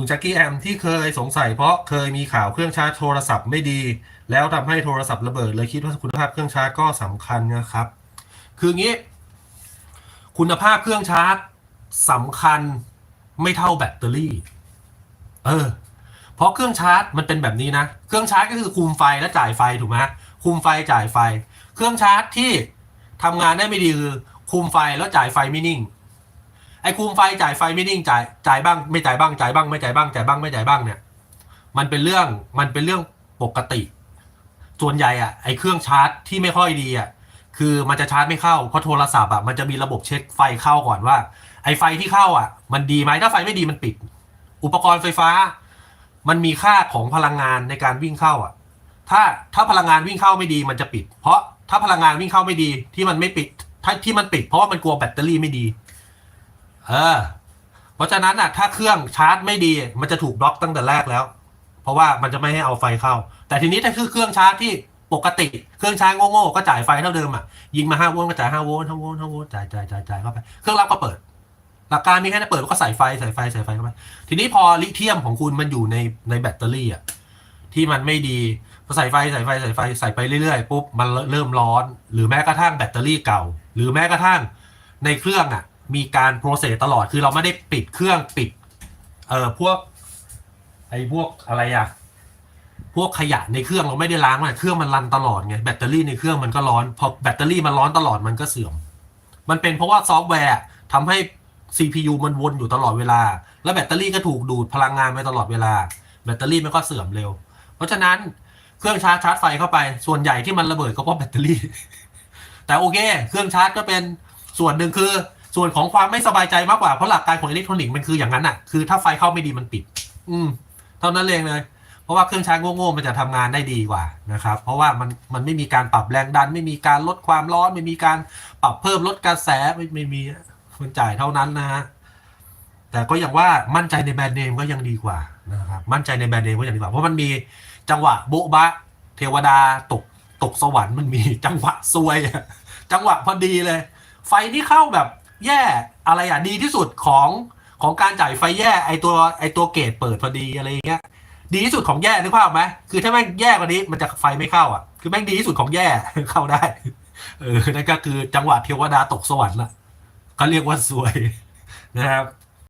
คุณแจ็คกี้แอมที่เคยสงสัยเพราะเคยมีข่าวเครื่องชาร์จโทรศัพท์ไม่ดี แล้วทำให้โทรศัพท์ระเบิดเลยคิดว่าคุณภาพเครื่องชาร์จก็สำคัญนะครับ คืองี้ คุณภาพเครื่องชาร์จสำคัญไม่เท่าแบตเตอรี่ เออ เพราะเครื่องชาร์จมันเป็นแบบนี้นะ เครื่องชาร์จก็คือคุมไฟและจ่ายไฟถูกไหมคุมไฟจ่ายไฟ เครื่องชาร์จที่ทำงานได้ไม่ดีคือคุมไฟแล้วจ่ายไฟไม่นิ่ง ไอ้คุมไฟจ่ายไฟไม่นิ่งจ่ายจ่ายบ้าง ไม่จ่ายบ้างจ่ายบ้างไม่จ่ายบ้างจ่ายบ้างไม่จ่ายบ้างเนี่ย มันเป็นเรื่องมันเป็นเรื่องปกติ ส่วนใหญ่อะไอ้เครื่องชาร์จที่ไม่ค่อยดีอะคือมันจะชาร์จไม่เข้าเพราะโทรศัพท์อะมันจะมีระบบเช็คไฟเข้าก่อนว่า ไอ้ไฟที่เข้าอะ มันดีไหมถ้าไฟไม่ดีมันปิด อุปกรณ์ไฟฟ้า มันมีค่าของพลังงานในการวิ่งเข้าอะ ถ้าถ้าพลังงานวิ่งเข้าไม่ดีมันจะปิด เพราะถ้าพลังงานวิ่งเข้าไม่ดีที่มันไม่ปิดถ้าที่มันปิดเพราะว่ามันกลัวแบตเตอรี่ไม่ดี เออ เพราะฉะนั้นอะ ถ้าเครื่องชาร์จไม่ดี มันจะถูกบล็อกตั้งแต่แรกแล้ว เพราะว่ามันจะไม่ให้เอาไฟเข้า แต่ทีนี้ถ้าคือเครื่องชาร์จที่ปกติ เครื่องชาร์จโง่ๆก็จ่ายไฟเท่าเดิมอะ ยิงมาห้าโวลต์ก็จ่ายห้าโวลต์ห้าโวลต์ห้าโวลต์จ่ายจ่ายจ่ายจ่ายเข้าไป เครื่องรับก็เปิด หลักการมีแค่นั้นเปิดแล้วก็ใส่ไฟใส่ไฟใส่ไฟเข้าไป ทีนี้พอลิเธียมของคุณมันอยู่ในในแบตเตอรี่อะที่มันไม่ดีพอใส่ไฟใส่ไฟใส่ไฟใส่ไปเรื่อยๆปุ๊บมันเริ่มร้อน หรือแม้กระทั่งแบตเตอรี่เก่า หรือแม้กระทั่งในเครื่องอะ มีการโปรเซสตลอดคือเราไม่ได้ปิดเครื่องปิด เอ่อพวก ไอ้พวกอะไรอะพวกขยะในเครื่องเราไม่ได้ล้างมันเครื่องมันรันตลอดไงแบตเตอรี่ในเครื่องมันก็ร้อนพอแบตเตอรี่มันร้อนตลอดมันก็เสื่อม มันเป็นเพราะว่าซอฟต์แวร์ทำให้ CPU มันวนอยู่ตลอดเวลา แล้วแบตเตอรี่ก็ถูกดูดพลังงานไปตลอดเวลา แบตเตอรี่มันก็เสื่อมเร็ว เพราะฉะนั้นเครื่องชาร์จชาร์จไฟเข้าไป ส่วนใหญ่ที่มันระเบิดก็เพราะแบตเตอรี่ แต่โอเค เครื่องชาร์จก็เป็นส่วนหนึ่งคือ ส่วนของความไม่สบายใจมากกว่าเพราะหลักการของอิเล็กทรอนิกส์มันคืออย่างนั้นอะคือถ้าไฟเข้าไม่ดีมันปิด อืม เท่านั้นเองเลย เพราะว่าเครื่องใชาร์จโง่ๆมันจะทำงานได้ดีกว่านะครับ เพราะว่ามันมันไม่มีการปรับแรงดัน ไม่มีการลดความร้อน ไม่มีการปรับเพิ่มลดกระแสไม่ไม่มีมันจ่ายเท่านั้นนะฮะแต่ก็อย่างว่ามั่นใจในแบรนด์เนมก็ยังดีกว่านะครับมั่นใจในแบรนด์เนมก็ยังดีกว่าเพราะมันมีจังหวะโบ๊ะบะ เทวดาตกตกสวรรค์มันมีจังหวะซวย จังหวะพอดีเลย ไฟที่เข้าแบบ แย่อะไรอะดีที่สุดของของการจ่ายไฟแย่ไอตัวไอตัวเกตเปิดพอดีอะไรอย่างเงี้ยดีที่สุดของแย่นึกภาพไหมคือถ้าแม่งแย่กว่านี้มันจะไฟไม่เข้าอะคือแม่งดีที่สุดของแย่เข้าได้เออนั่นก็คือจังหวะเทวดาตกสวรรค์ละเขาเรียกว่าสวยนะครับ